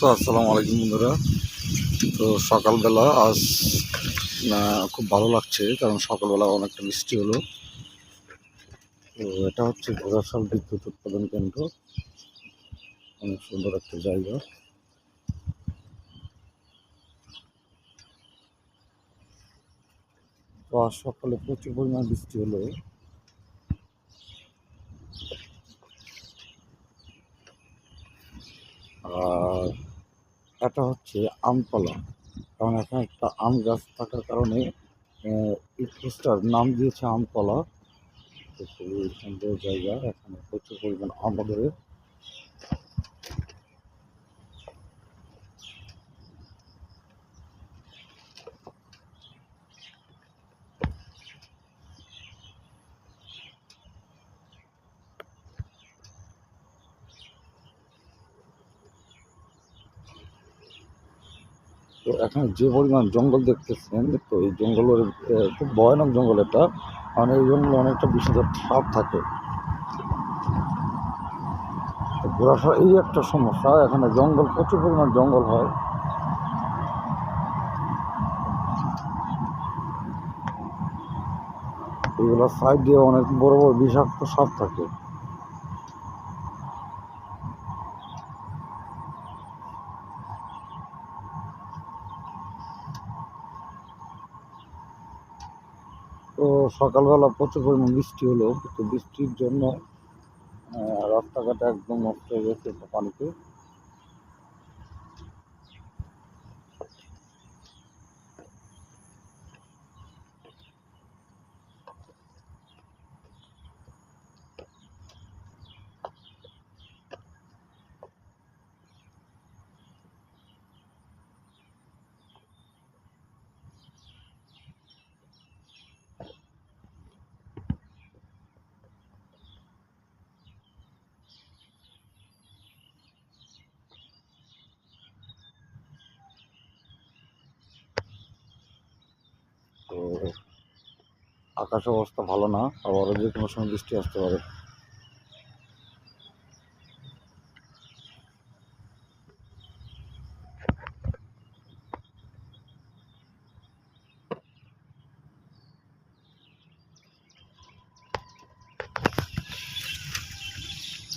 তো আসসালামু আলাইকুম বন্ধুরা। তো সকালবেলা আজ খুব ভালো লাগছে, কারণ সকালবেলা অনেকটা বৃষ্টি হলো। তো এটা হচ্ছে ঘোড়াশাল বিদ্যুৎ উৎপাদন কেন্দ্র। অনেক সুন্দর একটা জায়গা। তো আজ সকালে প্রচুর পরিমাণ বৃষ্টি হলো। আর এটা হচ্ছে আমতলা। কারণ এখানে একটা আম গাছ থাকার কারণে এই নাম দিয়েছে আমতলা। জায়গা। এখানে প্রচুর পরিমাণ আমাদের তো এখানে যে পরিমাণ জঙ্গল দেখতেছেন তো এই জঙ্গলের খুব ভয়ানক জঙ্গল এটা। কারণ এই জঙ্গলে অনেকটা বিষাদের সাপ থাকে। ঘোরাফেরা, এই একটা সমস্যা, এখানে জঙ্গল, প্রচুর পরিমাণ জঙ্গল হয়। এগুলো সাইড দিয়ে অনেক বড় বড় বিষাক্ত সাপ থাকে। তো সকালবেলা প্রচুর পরিমাণ বৃষ্টি হলো, তো বৃষ্টির জন্য রাস্তাঘাটে একদম নষ্ট হয়ে গেছে পানিতে। তো আকাশ অবস্থা ভালো না আবারও যে কোনো সময় বৃষ্টি আসতে পারে।